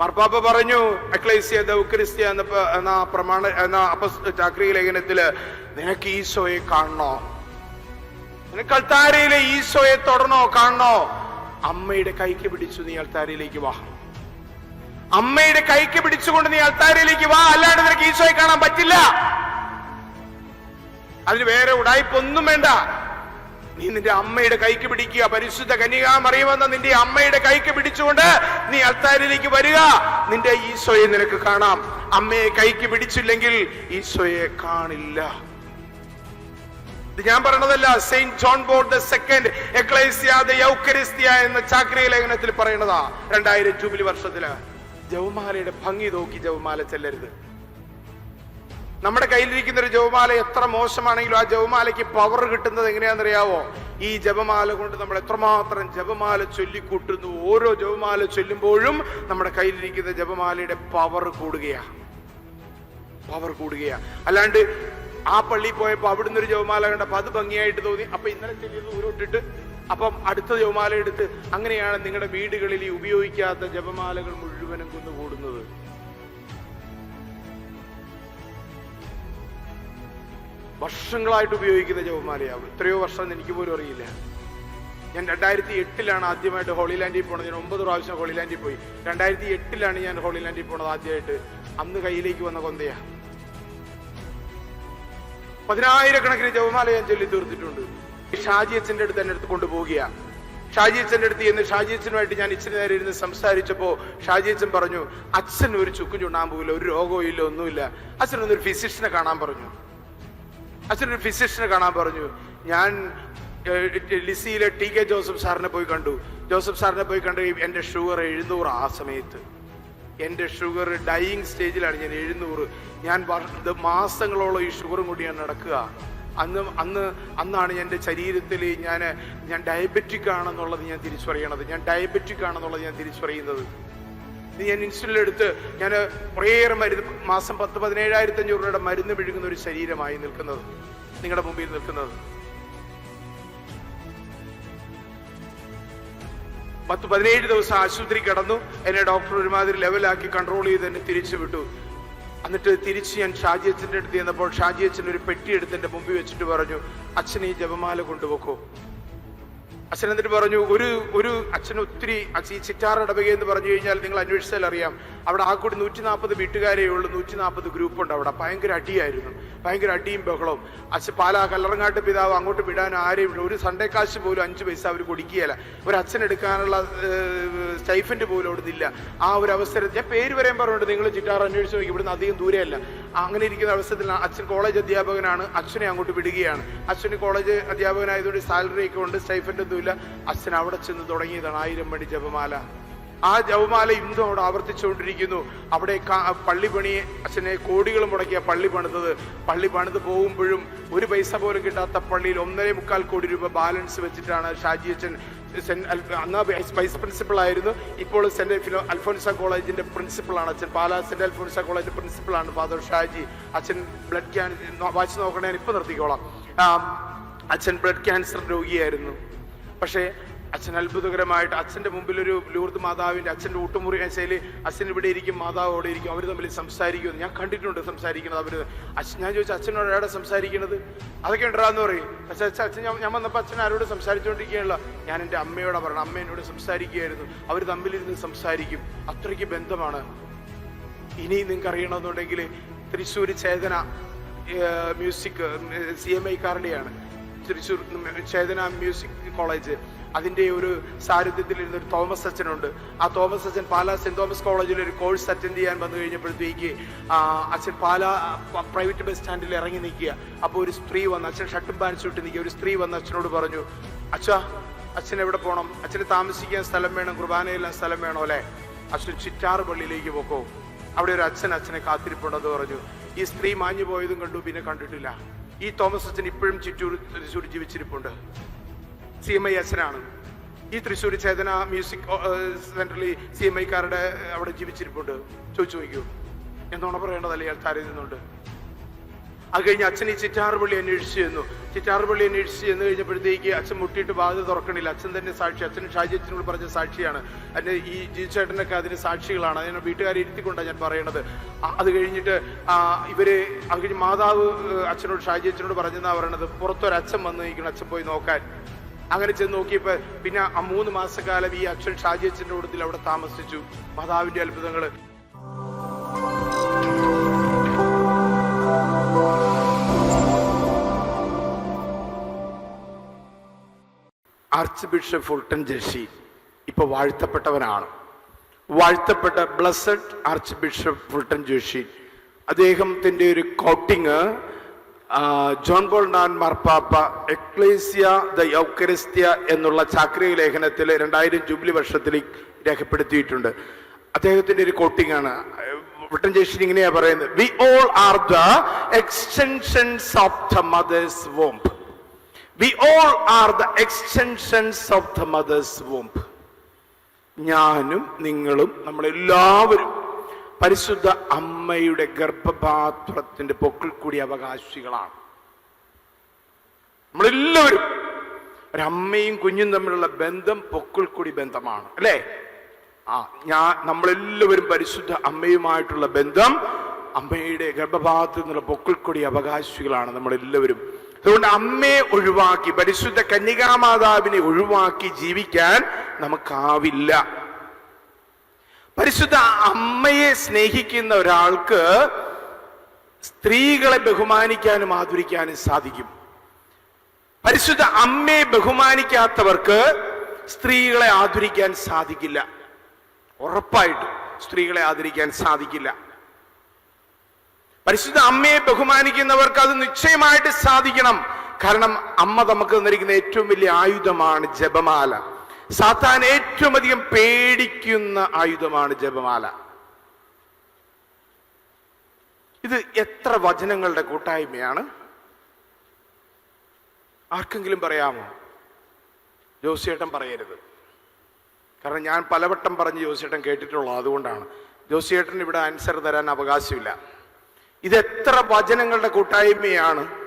മാർപ്പാപ്പ പറഞ്ഞു അക്ലൈസിയ ദൗക്രിസ്ത്യ എന്ന പ്രമാണ എന്ന ചാക്രിക ലേഖനത്തിൽ നിനക്ക് ഈശോയെ കാണണോ? നിനക്ക് അൾത്താരയിലെ ഈശോയെ തൊടണോ? കാണണോ? അമ്മയുടെ കൈക്ക് പിടിച്ചു നീ അൾത്താരയിലേക്ക് വാ. അമ്മയുടെ കൈക്ക് പിടിച്ചുകൊണ്ട് നീ അൾത്താരയിലേക്ക് വാ. അല്ലാണ്ട് നിനക്ക് ഈശോയെ കാണാൻ പറ്റില്ല. അതിന് വേറെ ഉടായ്പൊന്നും വേണ്ട. നീ നിന്റെ അമ്മയുടെ കൈക്ക് പിടിക്കുക. പരിശുദ്ധ കന്യകാ മറിയുമെന്ന നിന്റെ അമ്മയുടെ കൈക്ക് പിടിച്ചുകൊണ്ട് നീ അൽത്താരിലേക്ക് വരിക. നിന്റെ ഈശോയെ നിനക്ക് കാണാം. അമ്മയെ കൈക്ക് പിടിച്ചില്ലെങ്കിൽ ഈശോയെ കാണില്ല. ഞാൻ പറഞ്ഞതല്ല സെയിന്റ് ജോൺ ബോർഡ് സെക്കൻഡ് യൗക്കരിസ്തിയ എന്ന ചാക്രിയ ലേഖനത്തിൽ പറയണതാ രണ്ടായിരം ജൂബിലി വർഷത്തിൽ ജവമാലയുടെ ഭംഗി നോക്കി ജവമാല ചെല്ലരുത്. നമ്മുടെ കയ്യിലിരിക്കുന്ന ഒരു ജപമാല എത്ര മോശമാണെങ്കിലും ആ ജപമാലയ്ക്ക് പവർ കിട്ടുന്നത് എങ്ങനെയാണെന്നറിയാവോ? ഈ ജപമാല കൊണ്ട് നമ്മൾ എത്രമാത്രം ജപമാല ചൊല്ലിക്കൂട്ടുന്നു? ഓരോ ജപമാല ചൊല്ലുമ്പോഴും നമ്മുടെ കയ്യിലിരിക്കുന്ന ജപമാലയുടെ പവർ കൂടുകയാ. പവർ കൂടുകയാ. അല്ലാണ്ട് ആ പള്ളിയിൽ പോയപ്പോ അവിടുന്ന് ഒരു ജപമാല കണ്ടപ്പോ അത് ഭംഗിയായിട്ട് തോന്നി. അപ്പൊ ഇന്നലെ ചെല്ലിയത് ഊരോട്ടിട്ട് അപ്പം അടുത്ത ജപമാല എടുത്ത് അങ്ങനെയാണ് നിങ്ങളുടെ വീടുകളിൽ ഈ ഉപയോഗിക്കാത്ത ജപമാലകൾ മുഴുവനും കുന്നുകൂടുന്നത്. വർഷങ്ങളായിട്ട് ഉപയോഗിക്കുന്ന ജപമാലയാവും എത്രയോ വർഷം എനിക്ക് പോലും അറിയില്ല. ഞാൻ രണ്ടായിരത്തി എട്ടിലാണ് ആദ്യമായിട്ട് ഹോളിലാൻഡിൽ പോണത്. ഞാൻ ഒമ്പത് പ്രാവശ്യം ഹോളിലാൻഡിൽ പോയി. രണ്ടായിരത്തി എട്ടിലാണ് ഞാൻ ഹോളിലാൻഡിൽ പോണത് ആദ്യമായിട്ട്. അന്ന് കയ്യിലേക്ക് വന്ന കൊന്തയാ. പതിനായിരക്കണക്കിന് ജപമാല ഞാൻ ചൊല്ലി തീർത്തിട്ടുണ്ട്. ഷാജി അച്ഛന്റെ അടുത്ത് എന്നെ അടുത്ത് കൊണ്ടുപോവുക ഷാജി അച്ഛന്റെ അടുത്ത് എന്ന് ഷാജി അച്ഛനുമായിട്ട് ഞാൻ ഇച്ചിരി നേരം ഇരുന്ന് സംസാരിച്ചപ്പോൾ ഷാജി അച്ഛൻ പറഞ്ഞു അച്ഛൻ ഒരു ചുക്കും ചുണ്ടാൻ പോകില്ല ഒരു രോഗവും ഇല്ല ഒന്നുമില്ല. അച്ഛനൊന്നൊരു ഫിസിഷ്യനെ കാണാൻ പറഞ്ഞു. അച്ഛനൊരു ഫിസിഷ്യനെ കാണാൻ പറഞ്ഞു. ഞാൻ ലിസിയിലെ ടി കെ ജോസഫ് സാറിനെ പോയി കണ്ടു. ജോസഫ് സാറിനെ പോയി കണ്ടു എന്റെ ഷുഗർ എഴുന്നൂറ് ആ സമയത്ത്. എന്റെ ഷുഗർ ഡൈയിങ് സ്റ്റേജിലാണ് ഞാൻ എഴുന്നൂറ്. ഞാൻ മാസങ്ങളോളം ഈ ഷുഗറും കൂടി ഞാൻ നടക്കുക. അന്ന് അന്ന് അന്നാണ് എന്റെ ശരീരത്തിൽ ഞാൻ ഞാൻ ഡയബറ്റിക് ആണെന്നുള്ളത് ഞാൻ തിരിച്ചറിയണത്. ഞാൻ ഡയബറ്റിക് ആണെന്നുള്ളത് ഞാൻ തിരിച്ചറിയുന്നത്. ഇത് ഞാൻ ഇൻസുലിൻ എടുത്ത് ഞാൻ കുറേയേറെ മരുന്ന് മാസം പത്ത് പതിനേഴായിരത്തി അഞ്ഞൂറ് രൂപയുടെ മരുന്ന് വിഴുങ്ങുന്ന ഒരു ശരീരമായി നിൽക്കുന്നത്. നിങ്ങളുടെ മുമ്പിൽ നിൽക്കുന്നത്. പത്ത് പതിനേഴ് ദിവസം ആശുപത്രി കടന്നു. എന്നെ ഡോക്ടർ ഒരുമാതിരി ലെവലാക്കി കൺട്രോൾ ചെയ്ത് എന്നെ തിരിച്ചു വിട്ടു. എന്നിട്ട് തിരിച്ച് ഞാൻ ഷാജി അച്ഛന്റെ അടുത്ത് ചെന്നപ്പോൾ ഷാജി അച്ഛൻ ഒരു പെട്ടി എടുത്ത് എന്റെ മുമ്പിൽ വെച്ചിട്ട് പറഞ്ഞു അച്ഛൻ ഈ ജപമാല കൊണ്ടുപോക്കോ അച്ഛൻ എന്നിട്ട് പറഞ്ഞു ഒരു ഒരു അച്ഛൻ ഒത്തിരി ഈ ചിറ്റാർ ഇടവക എന്ന് പറഞ്ഞു കഴിഞ്ഞാൽ നിങ്ങൾ അന്വേഷിച്ചാൽ അറിയാം. അവിടെ ആ കൂടി നൂറ്റി നാൽപ്പത് വീട്ടുകാരേ ഉള്ളൂ. നൂറ്റി നാൽപ്പത് ഗ്രൂപ്പ് ഉണ്ട് അവിടെ. ഭയങ്കര അടിയായിരുന്നു. ഭയങ്കര അടിയും ബഹളവും. അച്ഛൻ പാലാ കല്ലറങ്ങാട്ട് പിതാവ് അങ്ങോട്ട് വിടാൻ ആരെയും വിടും ഒരു സൺഡേ കാശ് പോലും അഞ്ച് പൈസ അവർ കൊടുക്കുകയില്ല. ഒരു അച്ഛൻ എടുക്കാനുള്ള സ്റ്റൈഫന്റ് പോലും അവിടുന്ന് ഇല്ല. ആ ഒരു അവസരത്തിൽ ഞാൻ പേര് വരെയും പറഞ്ഞിട്ട് നിങ്ങൾ ചിറ്റാർ അന്വേഷിച്ച് നോക്കി. ഇവിടുന്ന് അധികം ദൂരെയല്ല. അങ്ങനെ ഇരിക്കുന്ന അവസരത്തിൽ അച്ഛൻ കോളേജ് അധ്യാപകനാണ്. അച്ഛനെ അങ്ങോട്ട് വിടുകയാണ്. അച്ഛന് കോളേജ് അധ്യാപകനായതുകൊണ്ട് സാലറി ഒക്കെ ഉണ്ട് സ്റ്റൈഫന്റെ ഒന്നുമില്ല. അച്ഛൻ അവിടെ ചെന്ന് തുടങ്ങിയതാണ്. ആയിരം മണി ജപമാല. ആ ജപമാല ഇന്നും അവിടെ ആവർത്തിച്ചുകൊണ്ടിരിക്കുന്നു. അവിടെ പള്ളി പണി അച്ഛനെ കോടികൾ മുടക്കിയ പള്ളി പണിതത്. പള്ളി പണിത് പോകുമ്പോഴും ഒരു പൈസ പോലും കിട്ടാത്ത പള്ളിയിൽ ഒന്നര മുക്കാൽ കോടി രൂപ ബാലൻസ് വെച്ചിട്ടാണ് ഷാജി അച്ഛൻ അന്ന് വൈസ് പ്രിൻസിപ്പൾ ആയിരുന്നു. ഇപ്പോൾ സെന്റ് ഫിലോ അൽഫോൻസ കോളേജിന്റെ പ്രിൻസിപ്പളാണ് അച്ഛൻ. പാലാ സെന്റ് അൽഫോൻസ കോളേജിന്റെ പ്രിൻസിപ്പളാണ് ഫാദർ ഷാജി. അച്ഛൻ ബ്ലഡ് ക്യാൻ വാച്ച് നോക്കണേ ഞാൻ ഇപ്പൊ നിർത്തിക്കോളാം. അച്ഛൻ ബ്ലഡ് ക്യാൻസർ രോഗിയായിരുന്നു. പക്ഷേ അച്ഛൻ അത്ഭുതകരമായിട്ട് അച്ഛന്റെ മുമ്പിൽ ഒരു ലൂർദ് മാതാവിന്റെ അച്ഛന്റെ ഊട്ടുമുറി ശൈലി അച്ഛൻ ഇവിടെ ഇരിക്കും മാതാവ് അവിടെ ഇരിക്കും അവർ തമ്മിൽ സംസാരിക്കുന്നു ഞാൻ കണ്ടിട്ടുണ്ട് സംസാരിക്കുന്നത് അവർ അച്ഛൻ ഞാൻ ചോദിച്ചു അച്ഛനോട് ആരോട് സംസാരിക്കുന്നത് അതൊക്കെ ഉണ്ടാന്ന് പറയും. പക്ഷെ അച്ഛൻ അച്ഛൻ ഞാൻ വന്നപ്പോൾ അച്ഛൻ ആരോട് സംസാരിച്ചുകൊണ്ടിരിക്കുകയുള്ള ഞാൻ എന്റെ അമ്മയോട് പറഞ്ഞു അമ്മ എന്നോട് സംസാരിക്കുകയായിരുന്നു. അവർ തമ്മിലിരുന്ന് സംസാരിക്കും. അത്രയ്ക്ക് ബന്ധമാണ്. ഇനി നിങ്ങൾക്ക് അറിയണമെന്നുണ്ടെങ്കിൽ Thrissur Chetana music C M ഐക്കാരുടെയാണ്. Thrissur Chetana music college. അതിന്റെ ഒരു സാരഥ്യത്തിൽ ഇരുന്ന ഒരു തോമസ് അച്ഛനുണ്ട്. ആ തോമസ് അച്ഛൻ പാലാ സെന്റ് തോമസ് കോളേജിൽ ഒരു കോഴ്സ് അറ്റൻഡ് ചെയ്യാൻ വന്നു കഴിഞ്ഞപ്പോഴത്തേക്ക് അച്ഛൻ പാലാ പ്രൈവറ്റ് ബസ് സ്റ്റാൻഡിൽ ഇറങ്ങി നിൽക്കുക. അപ്പോൾ ഒരു സ്ത്രീ വന്ന് അച്ഛൻ ഷട്ടും പാൻസ് ഇട്ട് നിൽക്കുക. ഒരു സ്ത്രീ വന്ന് അച്ഛനോട് പറഞ്ഞു അച്ഛാ അച്ഛൻ എവിടെ പോകണം അച്ഛന് താമസിക്കാൻ സ്ഥലം വേണം കുർബാനയെല്ലാം സ്ഥലം വേണോ അല്ലേ? അച്ഛൻ ചിറ്റാറ് പള്ളിയിലേക്ക് പോക്കോ. അവിടെ ഒരു അച്ഛൻ അച്ഛനെ കാത്തിരിപ്പുണ്ടെന്ന് പറഞ്ഞു. ഈ സ്ത്രീ മാഞ്ഞു പോയതും കണ്ടു പിന്നെ കണ്ടിട്ടില്ല. ഈ തോമസ് അച്ഛൻ ഇപ്പോഴും ചിറ്റൂർ തൃശ്ശൂർ ജീവിച്ചിരിപ്പുണ്ട്. സി എം ഐ അച്ഛനാണ്. ഈ തൃശ്ശൂർ ചേതന മ്യൂസിക് സെന്ററിൽ സി എം ഐക്കാരുടെ അവിടെ ജീവിച്ചിരിപ്പുണ്ട്. ചോദിച്ചു നോക്കൂ എന്നോണം പറയേണ്ടതല്ലേ ഇയാൾ താരം നിന്നുണ്ട് അത് കഴിഞ്ഞ് അച്ഛൻ ഈ ചിറ്റാറുപള്ളി അന്വേഷിച്ച് ചെന്നു. ചിറ്റാറുപള്ളി അന്വേഷിച്ച് ചെന്ന് കഴിഞ്ഞപ്പോഴത്തേക്ക് അച്ഛൻ മുട്ടിയിട്ട് ബാധ്യത തുറക്കണില്ല. അച്ഛൻ തന്നെ സാക്ഷി അച്ഛൻ ഷാജി അച്ഛനോട് പറഞ്ഞ സാക്ഷിയാണ്. അതിന് ഈ ജീച്ചേട്ടനൊക്കെ അതിന് സാക്ഷികളാണ്. അതിനെ വീട്ടുകാരെ ഇരുത്തിക്കൊണ്ടാണ് ഞാൻ പറയണത്. അത് കഴിഞ്ഞിട്ട് ഇവർ അത് കഴിഞ്ഞ് മാതാവ് അച്ഛനോട് ഷാജി അച്ഛനോട് പറഞ്ഞെന്നാണ് പറയണത്. പുറത്തൊരച്ഛൻ വന്ന് നിൽക്കണം അച്ഛൻ പോയി നോക്കാൻ. അങ്ങനെ ചെന്ന് നോക്കിയപ്പോ പിന്നെ ആ മൂന്ന് മാസക്കാലം ഈ അക്ഷൻ ഷാജി അച്ഛന്റെ കൂട്ടത്തിൽ അവിടെ താമസിച്ചു. മാതാവിന്റെ അത്ഭുതങ്ങൾ. ആർച്ച് ബിഷപ്പ് ഫുൾട്ടൻ ജഷി ഇപ്പൊ വാഴ്ത്തപ്പെട്ടവനാണ്. വാഴ്ത്തപ്പെട്ട ബ്ലസ്സഡ് ആർച്ച് ബിഷപ്പ് ഫുൾട്ടൻ ജോഷി അദ്ദേഹത്തിന്റെ ഒരു കോട്ടിങ് ജോൺ പോൾ നാൻ മാർപ്പാപ്പ എക്ലേസിയ ദ യൗക്കരിസ്ത്യ എന്നുള്ള ചാക്രിക ലേഖനത്തിൽ രണ്ടായിരം ജൂബിലി വർഷത്തിൽ രേഖപ്പെടുത്തിയിട്ടുണ്ട്. അദ്ദേഹത്തിന്റെ ഒരു കോട്ടിംഗ് ആണ്. വിട്ടൻ ജോഷി ഇങ്ങനെയാ പറയുന്നത്. We all are the extensions of the mother's womb we all are the extensions of the mother's womb ഞാനും നിങ്ങളും നമ്മളെല്ലാവരും പരിശുദ്ധ അമ്മയുടെ ഗർഭപാത്രത്തിന്റെ പൊക്കിൾ കൂടി അവകാശികളാണ്. നമ്മളെല്ലാവരും ഒരമ്മയും കുഞ്ഞും തമ്മിലുള്ള ബന്ധം പൊക്കിൾ കൂടി ബന്ധമാണ് അല്ലേ? ആ ഞാൻ നമ്മളെല്ലാവരും പരിശുദ്ധ അമ്മയുമായിട്ടുള്ള ബന്ധം അമ്മയുടെ ഗർഭപാത്രത്തിൽ നിന്നുള്ള പൊക്കിൾ കൂടി അവകാശികളാണ് നമ്മളെല്ലാവരും. അതുകൊണ്ട് അമ്മയെ ഒഴിവാക്കി പരിശുദ്ധ കന്യകാമാതാവിനെ ഒഴിവാക്കി ജീവിക്കാൻ നമുക്കാവില്ല. പരിശുദ്ധ അമ്മയെ സ്നേഹിക്കുന്ന ഒരാൾക്ക് സ്ത്രീകളെ ബഹുമാനിക്കാനും ആദരിക്കാനും സാധിക്കും. പരിശുദ്ധ അമ്മയെ ബഹുമാനിക്കാത്തവർക്ക് സ്ത്രീകളെ ആദരിക്കാൻ സാധിക്കില്ല. ഉറപ്പായിട്ടും സ്ത്രീകളെ ആദരിക്കാൻ സാധിക്കില്ല. പരിശുദ്ധ അമ്മയെ ബഹുമാനിക്കുന്നവർക്ക് അത് നിശ്ചയമായിട്ട് സാധിക്കണം. കാരണം അമ്മ നമുക്ക് തന്നിരിക്കുന്ന ഏറ്റവും വലിയ ആയുധമാണ് ജപമാല. സാത്താൻ ഏറ്റവും അധികം പേടിക്കുന്ന ആയുധമാണ് ജപമാല. ഇത് എത്ര വചനങ്ങളുടെ കൂട്ടായ്മയാണ്? ആർക്കെങ്കിലും പറയാമോ? ജോസിയേട്ടൻ പറയരുത്. കാരണം ഞാൻ പലവട്ടം പറഞ്ഞ് ജോസിയേട്ടൻ കേട്ടിട്ടുള്ളത് അതുകൊണ്ടാണ്. ജോസിയേട്ടൻ ഇവിടെ ആൻസർ തരാൻ അവകാശമില്ല. ഇത് എത്ര വചനങ്ങളുടെ കൂട്ടായ്മയാണ്?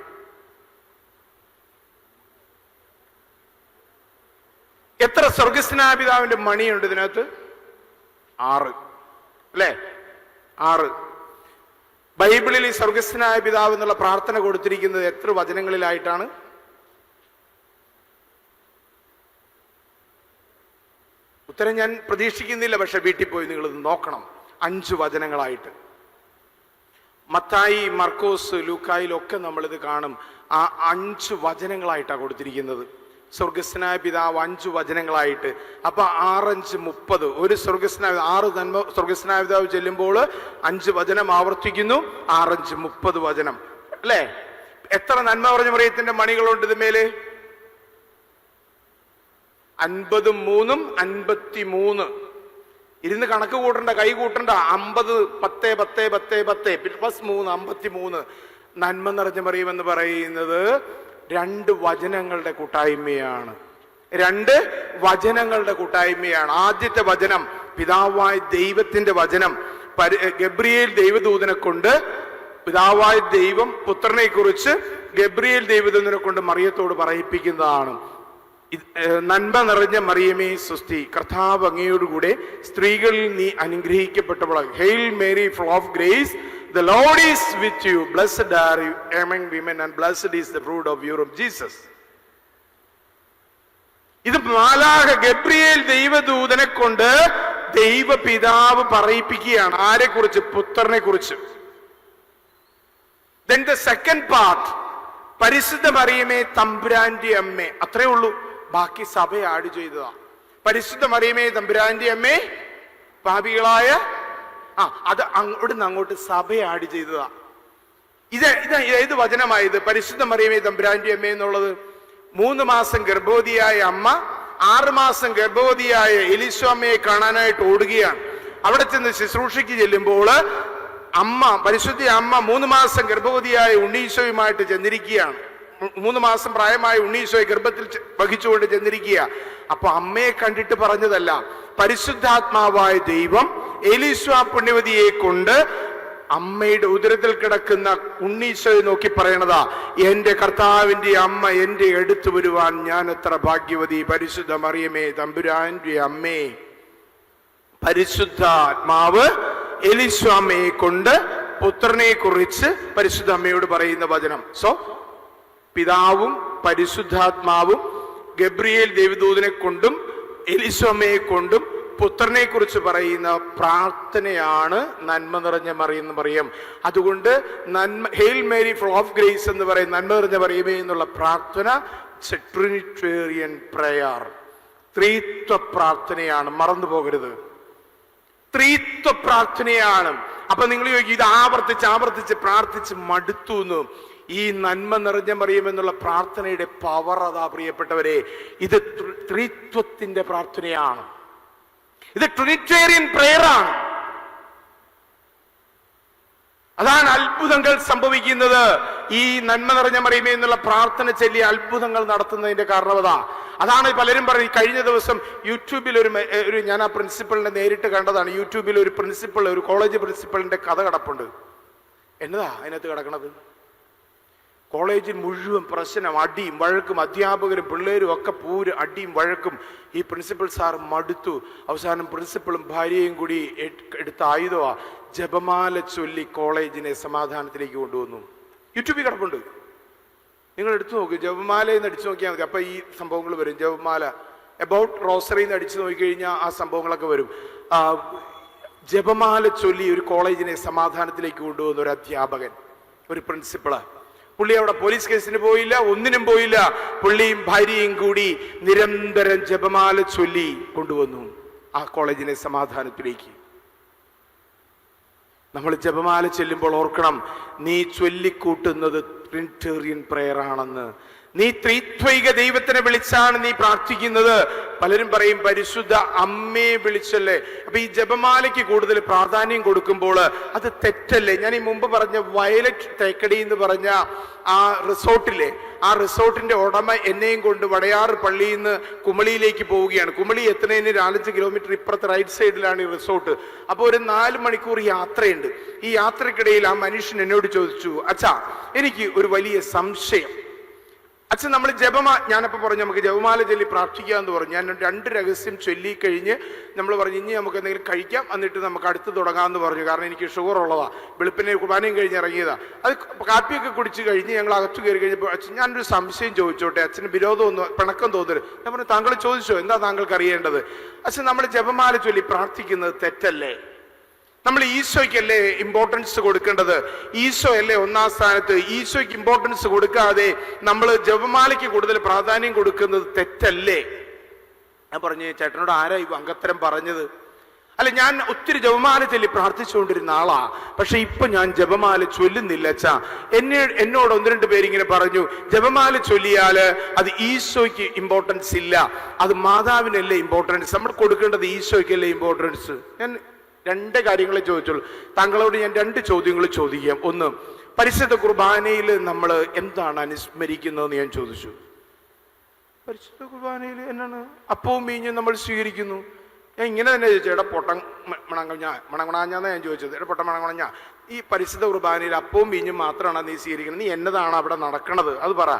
എത്ര സ്വർഗസ്നാപിതാവിന്റെ മണിയുണ്ട് ഇതിനകത്ത്? ആറ്. അല്ലേ? ആറ്. ബൈബിളിൽ ഈ സ്വർഗസ്നായ പിതാവ് എന്നുള്ള പ്രാർത്ഥന കൊടുത്തിരിക്കുന്നത് എത്ര വചനങ്ങളിലായിട്ടാണ്? ഉത്തരം ഞാൻ പ്രതീക്ഷിക്കുന്നില്ല പക്ഷെ വീട്ടിൽ പോയി നിങ്ങൾ ഇത് നോക്കണം. അഞ്ച് വചനങ്ങളായിട്ട്. മത്തായി മർക്കോസ് ലൂക്കായിലൊക്കെ നമ്മളിത് കാണും. ആ അഞ്ച് വചനങ്ങളായിട്ടാണ് കൊടുത്തിരിക്കുന്നത്. സ്വർഗസ്നായ പിതാവ് അഞ്ച് വചനങ്ങളായിട്ട്. അപ്പൊ ആറഞ്ച് മുപ്പത്. ഒരു സ്വർഗസ്നായ ആറ് നന്മ സ്വർഗസ്നായ പിതാവ് ചെല്ലുമ്പോൾ അഞ്ച് വചനം ആവർത്തിക്കുന്നു. ആറഞ്ച് മുപ്പത് വചനം. അല്ലേ? എത്ര നന്മ പറഞ്ഞ മറിയത്തിന്റെ മണികളുണ്ട് ഇതുമേൽ അൻപതും മൂന്നും അൻപത്തി മൂന്ന്. ഇരുന്ന് കണക്ക് കൂട്ടണ്ട കൈ കൂട്ടണ്ട. അമ്പത് പത്ത് പത്ത് പത്ത് പത്ത്. പ്ലസ് മൂന്ന് അമ്പത്തി മൂന്ന്. നന്മ നിറഞ്ഞ മറിയുമെന്ന് പറയുന്നത് രണ്ട് വചനങ്ങളുടെ കൂട്ടായ്മയാണ്. രണ്ട് വചനങ്ങളുടെ കൂട്ടായ്മയാണ്. ആദ്യത്തെ വചനം പിതാവായ ദൈവത്തിന്റെ വചനം. ഗബ്രിയേൽ ദൈവദൂതനെ കൊണ്ട് പിതാവായ ദൈവം പുത്രനെ കുറിച്ച് ഗബ്രിയേൽ ദൈവദൂതനെ കൊണ്ട് മറിയത്തോട് പറയിപ്പിക്കുന്നതാണ്. നന്മ നിറഞ്ഞ മറിയമേ സുസ്തി കർത്താവ് അങ്ങയോടുകൂടെ സ്ത്രീകളിൽ നീ അനുഗ്രഹിക്കപ്പെട്ടവൾ hail Mary full of grace the is with you. Blessed are you among women, and blessed is the fruit of your womb, Jesus. ഇത് മാലാഹ ഗബ്രിയേൽ ദൈവദൂതനെ കൊണ്ട് ദൈവപിതാവ് പറയിപ്പിക്കുകയാണ്. ആരെ കുറിച്ച് പുത്രനെ കുറിച്ച് ദെൻ ദ സെക്കൻഡ് പാർട്ട് പരിശുദ്ധ മറിയമേ തമ്പുരാന്റെ അമ്മേ. അത്രേ ഉള്ളൂ. ബാക്കി സഭ ആഡ് ചെയ്തതാ. പരിശുദ്ധ തമ്പുരാന്റെ അമ്മേ പാപികളായ ആ അത് അവിടുന്ന് അങ്ങോട്ട് സഭ ആഡ് ചെയ്തതാ. ഇത് ഇത് ഏത് വചനമായത് പരിശുദ്ധ മറിയമേ തമ്പുരാന്റെ അമ്മ എന്നുള്ളത് മൂന്ന് മാസം ഗർഭവതിയായ അമ്മ ആറുമാസം ഗർഭവതിയായ എലിശോ അമ്മയെ കാണാനായിട്ട് ഓടുകയാണ്. അവിടെ ചെന്ന് ശുശ്രൂഷയ്ക്ക് ചെല്ലുമ്പോൾ അമ്മ പരിശുദ്ധ അമ്മ മൂന്ന് മാസം ഗർഭവതിയായ ഉണ്ണീശോയുമായിട്ട് ചെന്നിരിക്കുകയാണ്. മൂന്ന് മാസം പ്രായമായ ഉണ്ണീശോയെ ഗർഭത്തിൽ വഹിച്ചുകൊണ്ട് ചെന്നിരിക്കുക. അപ്പൊ അമ്മയെ കണ്ടിട്ട് പറഞ്ഞതല്ല പരിശുദ്ധാത്മാവായ ദൈവം എലീശ്വ പുണ്യവതിയെ കൊണ്ട് അമ്മയുടെ ഉദരത്തിൽ കിടക്കുന്ന ഉണ്ണീശോയെ നോക്കി പറയണതാ എന്റെ കർത്താവിന്റെ അമ്മ എന്റെ എടുത്തു വരുവാൻ ഞാൻ എത്ര ഭാഗ്യവതി. പരിശുദ്ധ മറിയമേ തമ്പുരാന്റെ അമ്മേ. പരിശുദ്ധാത്മാവ് എലിസ്വാമയെ കൊണ്ട് പുത്രനെ കുറിച്ച് പരിശുദ്ധ അമ്മയോട് പറയുന്ന വചനം. സോ പിതാവും പരിശുദ്ധാത്മാവും ഗബ്രിയേൽ ദേവദൂതനെ കൊണ്ടും എലിസോമയെ കൊണ്ടും പുത്രനെ കുറിച്ച് പറയുന്ന പ്രാർത്ഥനയാണ് നന്മ നിറഞ്ഞ മറിയെന്ന് പറയും. അതുകൊണ്ട് നന്മ hail Mary full of grace എന്ന് പറയും. നന്മ നിറഞ്ഞ മറിയമേ എന്നുള്ള പ്രാർത്ഥന ട്രിനിറ്റേറിയൻ പ്രയർ ത്രീത്വ പ്രാർത്ഥനയാണ്. മറന്നു പോകരുത്. ത്രീത്വ പ്രാർത്ഥനയാണ്. അപ്പൊ നിങ്ങൾ ചോദിക്കും ഇത് ആവർത്തിച്ച് ആവർത്തിച്ച് പ്രാർത്ഥിച്ച് മടുത്തു ഈ നന്മ നിറഞ്ഞ മറിയുമെന്നുള്ള പ്രാർത്ഥനയുടെ പവർ അതാ പ്രിയപ്പെട്ടവരെ. ഇത് ത്രിത്വത്തിന്റെ പ്രാർത്ഥനയാണ്. ഇത് ട്രിനിറ്റേറിയൻ പ്രേയറാണ് അതാണ് അത്ഭുതങ്ങൾ സംഭവിക്കുന്നത്. ഈ നന്മ നിറഞ്ഞ മറിയുമേ എന്നുള്ള പ്രാർത്ഥന ചൊല്ലി അത്ഭുതങ്ങൾ നടത്തുന്നതിന്റെ കാരണം അതാ. അതാണ് പലരും പറയും കഴിഞ്ഞ ദിവസം യൂട്യൂബിൽ ഒരു ഒരു ഞാൻ ആ പ്രിൻസിപ്പളിനെ നേരിട്ട് കണ്ടതാണ്. യൂട്യൂബിൽ ഒരു പ്രിൻസിപ്പൾ ഒരു കോളേജ് പ്രിൻസിപ്പളിന്റെ കഥ കിടപ്പുണ്ട്. എന്നതാ അതിനകത്ത് കിടക്കണത്? കോളേജിൽ മുഴുവൻ പ്രശ്നം അടിയും വഴക്കും അധ്യാപകരും പിള്ളേരും ഒക്കെ പൂര് അടിയും വഴക്കും. ഈ പ്രിൻസിപ്പൽ സാർ മടുത്തു. അവസാനം പ്രിൻസിപ്പളും ഭാര്യയും കൂടി എടുത്ത ആയുധമാ ജപമാല ചൊല്ലി കോളേജിനെ സമാധാനത്തിലേക്ക് കൊണ്ടുവന്നു. യൂട്യൂബിൽ കിടപ്പുണ്ട്. നിങ്ങൾ എടുത്തു നോക്കൂ ജപമാല എന്ന് അടിച്ചു നോക്കിയാൽ മതി. അപ്പൊ ഈ സംഭവങ്ങൾ വരും. ജപമാല എബൌട്ട് റോസറി എന്ന് അടിച്ചു നോക്കിക്കഴിഞ്ഞാൽ ആ സംഭവങ്ങളൊക്കെ വരും. ജപമാല ചൊല്ലി ഒരു കോളേജിനെ സമാധാനത്തിലേക്ക് കൊണ്ടുവന്ന ഒരു അധ്യാപകൻ ഒരു പ്രിൻസിപ്പൾ. പുള്ളി അവിടെ പോലീസ് കേസിന് പോയില്ല ഒന്നിനും പോയില്ല. പുള്ളിയും ഭാര്യയും കൂടി നിരന്തരം ജപമാല ചൊല്ലി കൊണ്ടുവന്നു ആ കോളേജിനെ സമാധാനത്തിലേക്ക്. നമ്മൾ ജപമാല ചൊല്ലുമ്പോൾ ഓർക്കണം നീ ചൊല്ലിക്കൂട്ടുന്നത് ട്രിനിറ്റേറിയൻ പ്രെയർ ആണെന്ന്. നീ ത്രിത്വൈക ദൈവത്തിനെ വിളിച്ചാണ് നീ പ്രാർത്ഥിക്കുന്നത്. പലരും പറയും പരിശുദ്ധ അമ്മയെ വിളിച്ചല്ലേ? അപ്പൊ ഈ ജപമാലയ്ക്ക് കൂടുതൽ പ്രാധാന്യം കൊടുക്കുമ്പോൾ അത് തെറ്റല്ലേ? ഞാൻ ഈ മുമ്പ് പറഞ്ഞ വയലറ്റ് തേക്കടി എന്ന് പറഞ്ഞ ആ റിസോർട്ടിലെ ആ റിസോർട്ടിന്റെ ഉടമ എന്നെയും കൊണ്ട് വടയാറ് പള്ളിയിൽ നിന്ന് കുമളിയിലേക്ക് പോവുകയാണ്. കുമളി എത്തുന്നതിന് നാലഞ്ച് കിലോമീറ്റർ ഇപ്പുറത്തെ റൈറ്റ് സൈഡിലാണ് ഈ റിസോർട്ട്. അപ്പോൾ ഒരു നാല് മണിക്കൂർ യാത്രയുണ്ട്. ഈ യാത്രക്കിടയിൽ ആ മനുഷ്യൻ എന്നോട് ചോദിച്ചു അച്ഛാ എനിക്ക് ഒരു വലിയ സംശയം. അച്ഛൻ നമ്മൾ ജപമാ ഞാനപ്പോൾ പറഞ്ഞു നമുക്ക് ജപമാല ചൊല്ലി പ്രാർത്ഥിക്കുക എന്ന് പറഞ്ഞു. ഞാൻ രണ്ട് രഹസ്യം ചൊല്ലിക്കഴിഞ്ഞ് നമ്മൾ പറഞ്ഞു ഇനി നമുക്ക് എന്തെങ്കിലും കഴിക്കാം എന്നിട്ട് നമുക്ക് അടുത്ത് തുടങ്ങാമെന്ന് പറഞ്ഞു. കാരണം എനിക്ക് ഷുഗർ ഉള്ളതാണ് വെളുപ്പിനെ കുർബാനയും കഴിഞ്ഞ് ഇറങ്ങിയതാണ് അത് കാപ്പിയൊക്കെ കുടിച്ച് കഴിഞ്ഞ് ഞങ്ങൾ അകത്ത് കയറി കഴിഞ്ഞപ്പോൾ അച്ഛൻ ഞാനൊരു സംശയം ചോദിച്ചോട്ടെ? അച്ഛന് വിരോധമൊന്നും പിണക്കം തോന്നരുത്. ഞാൻ പറഞ്ഞു താങ്കൾ ചോദിച്ചോ? എന്താ താങ്കൾക്ക് അറിയേണ്ടത്? അച്ഛൻ നമ്മൾ ജപമാല ചൊല്ലി പ്രാർത്ഥിക്കുന്നത് തെറ്റല്ലേ? നമ്മൾ ഈശോയ്ക്കല്ലേ ഇമ്പോർട്ടൻസ് കൊടുക്കേണ്ടത്? ഈശോ അല്ലേ ഒന്നാം സ്ഥാനത്ത്? ഈശോയ്ക്ക് ഇമ്പോർട്ടൻസ് കൊടുക്കാതെ നമ്മൾ ജപമാലയ്ക്ക് കൂടുതൽ പ്രാധാന്യം കൊടുക്കുന്നത് തെറ്റല്ലേ? ഞാൻ പറഞ്ഞു ചേട്ടനോട് ആരാ ഈ അങ്കത്തരം പറഞ്ഞത്? അല്ല ഞാൻ ഒത്തിരി ജപമാല ചൊല്ലി പ്രാർത്ഥിച്ചുകൊണ്ടിരുന്ന ആളാ. പക്ഷെ ഇപ്പൊ ഞാൻ ജപമാല ചൊല്ലുന്നില്ല അച്ഛാ. എന്നെ എന്നോട് ഒന്ന് രണ്ട് പേരിങ്ങനെ പറഞ്ഞു ജപമാല ചൊല്ലിയാൽ അത് ഈശോയ്ക്ക് ഇമ്പോർട്ടൻസ് ഇല്ല. അത് മാതാവിനല്ലേ ഇമ്പോർട്ടൻസ് നമ്മൾ കൊടുക്കേണ്ടത് ഈശോയ്ക്കല്ലേ ഇമ്പോർട്ടൻസ് ഞാൻ രണ്ട് കാര്യങ്ങൾ ചോദിച്ചുള്ളൂ. താങ്കളോട് ഞാൻ രണ്ട് ചോദ്യങ്ങൾ ചോദിക്കാം. ഒന്ന് പരിശുദ്ധ കുർബാനയിൽ നമ്മൾ എന്താണ് അനുസ്മരിക്കുന്നതെന്ന് ഞാൻ ചോദിച്ചു. പരിശുദ്ധ കുർബാനയിൽ എന്നാണ്? അപ്പവും മീഞ്ഞും നമ്മൾ സ്വീകരിക്കുന്നു. ഞാൻ ഇങ്ങനെ തന്നെ ചോദിച്ചു എടാ പൊട്ടം മണങ്ങഞ്ഞ മണങ്ങണാഞ്ഞാന്ന് ഞാൻ ചോദിച്ചത്. എടാ പൊട്ടം മണങ്ങണഞ്ഞ ഈ പരിശുദ്ധ കുർബാനയിൽ അപ്പവും മീഞ്ഞും മാത്രമാണ് നീ സ്വീകരിക്കുന്നത്. നീ എന്നതാണ് അവിടെ നടക്കണത്? അത് പറ.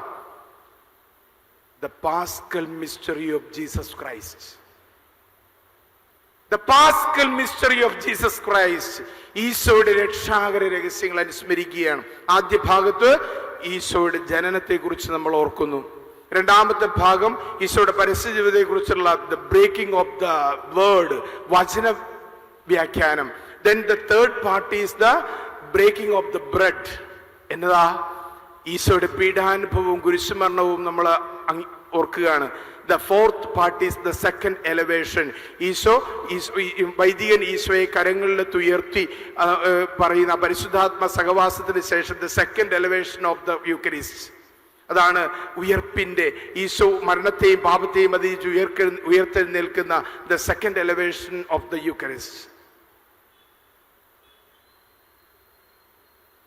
The paschal mystery of Jesus Christ the paschal mystery of Jesus Christ ഈശോയുടെ രക്ഷാകര രഹസ്യങ്ങൾ അനുസ്മരിക്കുകയാണ്. ആദ്യ ഭാഗത്ത് ഈശോയുടെ ജനനത്തെ കുറിച്ച് നമ്മൾ ഓർക്കുന്നു. രണ്ടാമത്തെ ഭാഗം ഈശോയുടെ പരസ്യജീവിതത്തെ കുറിച്ചുള്ള the breaking of the word വചന വ്യാഖ്യാനം. Then the third part is the breaking of the bread എന്നതാ? ഈശോയുടെ പീഡാനുഭവവും കുരിശുമരണവും നമ്മൾ ഓർക്കുകയാണ്. The fourth part is the second elevation Isho വൈദികൻ ഈശോയെ കരങ്ങളിലെത്ത് ഉയർത്തി പറയുന്ന പരിശുദ്ധാത്മ സഹവാസത്തിന് ശേഷം the second elevation of the Eucharist അതാണ് ഉയർപ്പിന്റെ ഈശോ മരണത്തെയും പാപത്തെയും അതിജ് ഉയർക്ക ഉയർത്തെഴുന്നേൽക്കുന്ന the second elevation of the Eucharist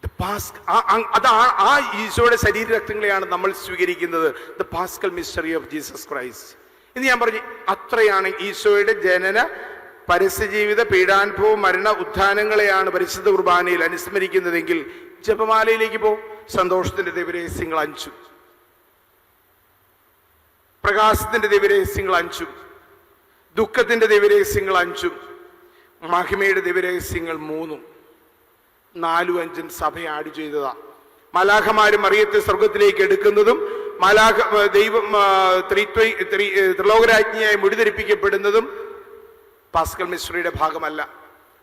The Pasch- ആ- ആ- അതാ ആ ഈശോയുടെ ശരീര രക്തങ്ങളെയാണ് നമ്മൾ സ്വീകരിക്കുന്നത്. The paschal mystery of Jesus Christ ഇന്ന് ഞാൻ പറഞ്ഞു അത്രയാണ് ഈശോയുടെ ജനന പരസ്യജീവിത പീഡാനുഭവം മരണ ഉത്ഥാനങ്ങളെയാണ് പരിശുദ്ധ കുർബാനയിൽ അനുസ്മരിക്കുന്നതെങ്കിൽ ജപമാലയിലേക്ക് പോ. സന്തോഷത്തിന്റെ ദിവരഹസ്യങ്ങൾ അഞ്ചു. പ്രകാശത്തിന്റെ ദിവരഹസ്യങ്ങൾ അഞ്ചു. ദുഃഖത്തിന്റെ ദിവരഹസ്യങ്ങൾ അഞ്ചും. മഹിമയുടെ ദിവരഹസ്യങ്ങൾ മൂന്നും. നാലും അഞ്ചും സഭ ആഡ് ചെയ്തതാ. മലാഖമാരും മറിയത്തെ സ്വർഗത്തിലേക്ക് എടുക്കുന്നതും മലാഖ ദൈവം ത്രിത്വൈ ത്രി- ത്രിലോകരാജ്ഞിയായി മുടിധരിപ്പിക്കപ്പെടുന്നതും പാസ്കൽ മിശ്രയുടെ ഭാഗമല്ല.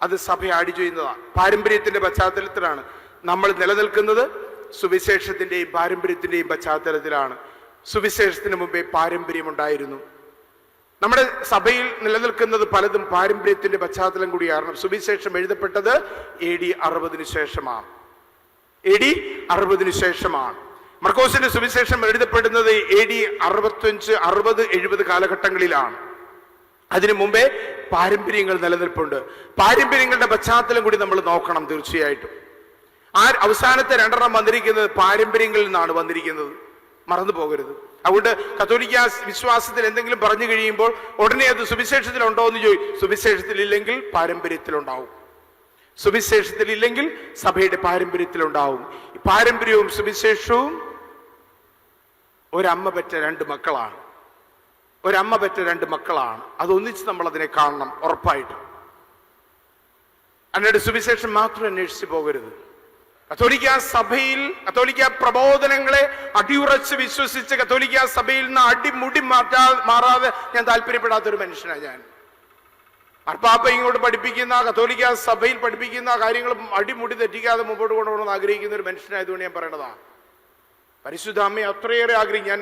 അത് സഭ ആഡ് ചെയ്യുന്നതാണ് പാരമ്പര്യത്തിന്റെ പശ്ചാത്തലത്തിലാണ് നമ്മൾ നിലനിൽക്കുന്നത്. സുവിശേഷത്തിന്റെയും പാരമ്പര്യത്തിന്റെയും പശ്ചാത്തലത്തിലാണ്. സുവിശേഷത്തിന് മുമ്പേ പാരമ്പര്യം ഉണ്ടായിരുന്നു നമ്മുടെ സഭയിൽ നിലനിൽക്കുന്നത് പലതും പാരമ്പര്യത്തിന്റെ പശ്ചാത്തലം കൂടിയാണ്. സുവിശേഷം എഴുതപ്പെട്ടത് എ ഡി അറുപതിനു ശേഷമാണ്. എ ഡി അറുപതിനു ശേഷമാണ്. മർക്കോസിന്റെ സുവിശേഷം എഴുതപ്പെടുന്നത് എ ഡി അറുപത്തഞ്ച് അറുപത് എഴുപത് കാലഘട്ടങ്ങളിലാണ്. അതിനു മുമ്പേ പാരമ്പര്യങ്ങൾ നിലനിൽപ്പുണ്ട്. പാരമ്പര്യങ്ങളുടെ പശ്ചാത്തലം കൂടി നമ്മൾ നോക്കണം തീർച്ചയായിട്ടും. ആ അവസാനത്തെ രണ്ടെണ്ണം വന്നിരിക്കുന്നത് പാരമ്പര്യങ്ങളിൽ നിന്നാണ് വന്നിരിക്കുന്നത്. മറന്നു പോകരുത്. അതുകൊണ്ട് കത്തോലിക്ക വിശ്വാസത്തിൽ എന്തെങ്കിലും പറഞ്ഞു കഴിയുമ്പോൾ ഉടനെ അത് സുവിശേഷത്തിലുണ്ടോ എന്ന് ചോദിക്കും സുവിശേഷത്തിലില്ലെങ്കിൽ പാരമ്പര്യത്തിലുണ്ടാവും. സുവിശേഷത്തിലില്ലെങ്കിൽ സഭയുടെ പാരമ്പര്യത്തിലുണ്ടാവും. പാരമ്പര്യവും സുവിശേഷവും ഒരമ്മ പെറ്റ രണ്ട് മക്കളാണ്. ഒരമ്മ പെറ്റ രണ്ട് മക്കളാണ്. അതൊന്നിച്ച് നമ്മൾ അതിനെ കാണണം ഉറപ്പായിട്ടും. അന്നയുടെ സുവിശേഷം മാത്രം അന്വേഷിച്ച് പോകരുത്. കത്തോലിക്ക സഭയിൽ കത്തോലിക്ക പ്രബോധനങ്ങളെ അടിയുറച്ച് വിശ്വസിച്ച് കത്തോലിക്ക സഭയിൽ നിന്ന് അടിമുടി മാറ്റാ മാറാതെ ഞാൻ താല്പര്യപ്പെടാത്ത ഒരു മനുഷ്യനാണ് ഞാൻ. അർപ്പാപ്പ ഇങ്ങോട്ട് പഠിപ്പിക്കുന്ന കത്തോലിക്ക സഭയിൽ പഠിപ്പിക്കുന്ന കാര്യങ്ങൾ അടിമുടി തെറ്റിക്കാതെ മുമ്പോട്ട് കൊണ്ടുപോകണമെന്ന് ആഗ്രഹിക്കുന്ന ഒരു മനുഷ്യനായതുകൊണ്ട് ഞാൻ പറയണതാ. പരിശുദ്ധ അമ്മയെ അത്രയേറെ ആഗ്രഹിക്കും. ഞാൻ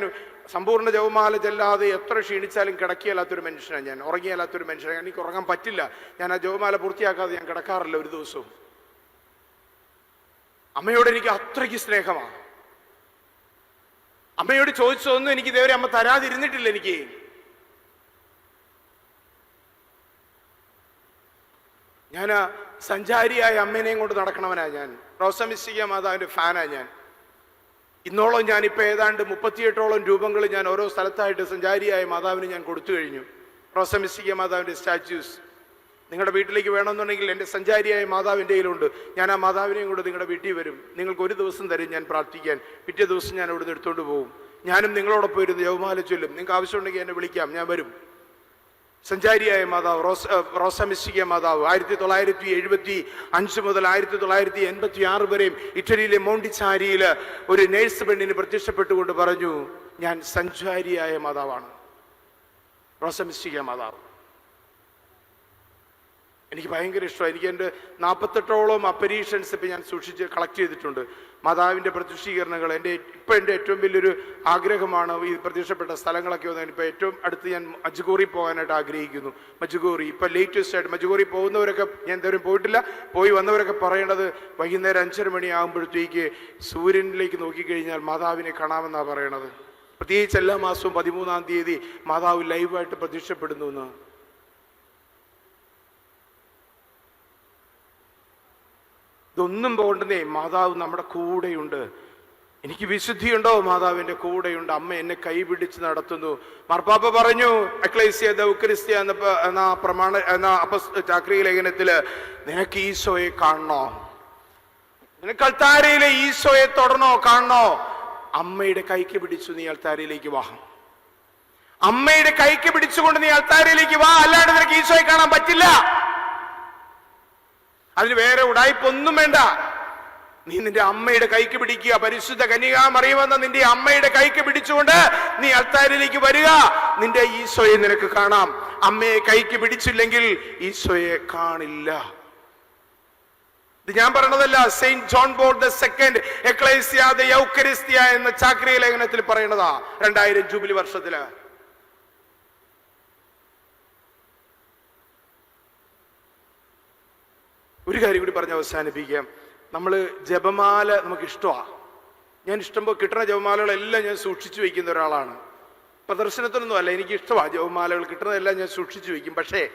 സമ്പൂർണ ജവമാല ചെല്ലാതെ എത്ര ക്ഷീണിച്ചാലും കിടക്കിയല്ലാത്തൊരു മനുഷ്യനാണ് ഞാൻ. ഉറങ്ങിയല്ലാത്തൊരു മനുഷ്യനാണ് എനിക്ക് ഉറങ്ങാൻ പറ്റില്ല. ഞാൻ ആ ജവമാല പൂർത്തിയാക്കാതെ ഞാൻ കിടക്കാറില്ല ഒരു ദിവസവും. അമ്മയോട് എനിക്ക് അത്രയ്ക്ക് സ്നേഹമാണ്. അമ്മയോട് ചോദിച്ചതൊന്നും എനിക്ക് ഇതേവരെ അമ്മ തരാതിരുന്നിട്ടില്ല എനിക്ക്. ഞാൻ സഞ്ചാരിയായ അമ്മേനെയും കൊണ്ട് നടക്കണവനാ ഞാൻ. റോസമിസ്റ്റിക മാതാവിന്റെ ഫാനാണ് ഞാൻ. ഇന്നോളം ഞാനിപ്പോൾ ഏതാണ്ട് മുപ്പത്തിയെട്ടോളം രൂപങ്ങൾ ഞാൻ ഓരോ സ്ഥലത്തായിട്ട് സഞ്ചാരിയായ മാതാവിന് ഞാൻ കൊടുത്തു കഴിഞ്ഞു. റോസമിസ്റ്റിക മാതാവിന്റെ സ്റ്റാച്യൂസ്. നിങ്ങളുടെ വീട്ടിലേക്ക് വേണമെന്നുണ്ടെങ്കിൽ എന്റെ സഞ്ചാരിയായ മാതാവ് എന്റെ കയ്യിലുണ്ട്. ഞാൻ ആ മാതാവിനെയും കൂടെ നിങ്ങളുടെ വീട്ടിൽ വരും. നിങ്ങൾക്ക് ഒരു ദിവസം തരും ഞാൻ പ്രാർത്ഥിക്കാൻ. പിറ്റേ ദിവസം ഞാൻ അവിടുന്ന് എടുത്തുകൊണ്ട് പോകും ഞാനും നിങ്ങളോടൊപ്പം ഇരുന്ന് യൗമാല ചൊല്ലും. നിങ്ങൾക്ക് ആവശ്യമുണ്ടെങ്കിൽ എന്നെ വിളിക്കാം. ഞാൻ വരും. സഞ്ചാരിയായ മാതാവ് റോസ റോസമിസ്റ്റിക മാതാവ് ആയിരത്തി തൊള്ളായിരത്തി എഴുപത്തി അഞ്ച് മുതൽ ആയിരത്തി തൊള്ളായിരത്തി എൺപത്തി ആറ് വരെയും ഇറ്റലിയിലെ മോണ്ടിച്ചാരിയിൽ ഒരു നേഴ്സ് പെണ്ണിന് പ്രത്യക്ഷപ്പെട്ടുകൊണ്ട് പറഞ്ഞു ഞാൻ സഞ്ചാരിയായ മാതാവാണ്. റോസമിസ്റ്റിക മാതാവ്. എനിക്ക് ഭയങ്കര ഇഷ്ടമാണ്. എനിക്ക് എന്റെ നാൽപ്പത്തെട്ടോളം അപ്പരീഷൻസ് ഇപ്പം ഞാൻ സൂക്ഷിച്ച് കളക്ട് ചെയ്തിട്ടുണ്ട്. മാതാവിന്റെ പ്രതിഷ്ഠീകരണങ്ങൾ എന്റെ ഇപ്പം എന്റെ ഏറ്റവും വലിയൊരു ആഗ്രഹമാണ് ഈ പ്രത്യക്ഷപ്പെട്ട സ്ഥലങ്ങളൊക്കെ ഒന്ന് ഇപ്പോൾ ഏറ്റവും അടുത്ത് ഞാൻ മജുഗോറി പോകാനായിട്ട് ആഗ്രഹിക്കുന്നു. മജുഗോറി ഇപ്പം ലേറ്റസ്റ്റ് ആയിട്ട് മജുഗോറി പോകുന്നവരൊക്കെ ഞാൻ എന്തെങ്കിലും പോയിട്ടില്ല. പോയി വന്നവരൊക്കെ പറയേണ്ടത് വൈകുന്നേരം അഞ്ചര മണിയാകുമ്പോഴത്തേക്ക് സൂര്യനിലേക്ക് നോക്കിക്കഴിഞ്ഞാൽ മാതാവിനെ കാണാമെന്നാണ് പറയണത്. പ്രത്യേകിച്ച് എല്ലാ മാസവും പതിമൂന്നാം തീയതി മാതാവ് ലൈവായിട്ട് പ്രത്യക്ഷപ്പെടുന്നു എന്ന് ഇതൊന്നും പോകണ്ടെന്നേ മാതാവ് നമ്മുടെ കൂടെയുണ്ട്. എനിക്ക് വിശുദ്ധിയുണ്ടോ മാതാവിന്റെ കൂടെയുണ്ട്. അമ്മ എന്നെ കൈപിടിച്ച് നടത്തുന്നു. മാർപ്പാപ്പ പറഞ്ഞു അക്ലൈസ്യ ദൗക്രിസ്ത്യ എന്ന പ്രമാണ എന്ന അപസ് ചാക്രിക ലേഖനത്തിൽ നിനക്ക് ഈശോയെ കാണണോ? നിനക്ക് അൾത്താരയിലെ ഈശോയെ തൊടണോ കാണണോ? അമ്മയുടെ കൈക്ക് പിടിച്ചു നീ അൾത്താരയിലേക്ക് വാ. അമ്മയുടെ കൈക്ക് പിടിച്ചുകൊണ്ട് നീ അൾത്താരയിലേക്ക് വാ. അല്ലാണ്ട് നിനക്ക് ഈശോയെ കാണാൻ പറ്റില്ല. അതിന് വേറെ ഉടായ്പൊന്നും വേണ്ട. നീ നിന്റെ അമ്മയുടെ കൈക്ക് പിടിക്കുക. പരിശുദ്ധ കന്യകാമറിയുമെന്ന നിന്റെ അമ്മയുടെ കൈക്ക് പിടിച്ചുകൊണ്ട് നീ അൾത്താരിലേക്ക് വരിക. നിന്റെ ഈശോയെ നിനക്ക് കാണാം. അമ്മയെ കൈക്ക് പിടിച്ചില്ലെങ്കിൽ ഈശോയെ കാണില്ല. ഇത് ഞാൻ പറഞ്ഞതല്ല. സെയിന്റ് ജോൺ ബോർഡ് സെക്കൻഡ് എക്ലൈസിയ ദ യൗക്കരിസ്തിയ എന്ന ചാക്രിയ ലേഖനത്തിൽ പറയണതാ. രണ്ടായിരം ജൂബിലി വർഷത്തിൽ. ഒരു കാര്യം കൂടി പറഞ്ഞ് അവസാനിപ്പിക്കാം. നമ്മൾ ജപമാല നമുക്ക് ഇഷ്ടമാണ് ഞാൻ ഇഷ്ടമ്പോൾ കിട്ടുന്ന ജപമാലകളെല്ലാം ഞാൻ സൂക്ഷിച്ചു വയ്ക്കുന്ന ഒരാളാണ്. പ്രദർശനത്തിനൊന്നും അല്ല എനിക്ക് ഇഷ്ടമാണ് ജപമാലകൾ. കിട്ടുന്നതെല്ലാം ഞാൻ സൂക്ഷിച്ചു വയ്ക്കും പക്ഷേ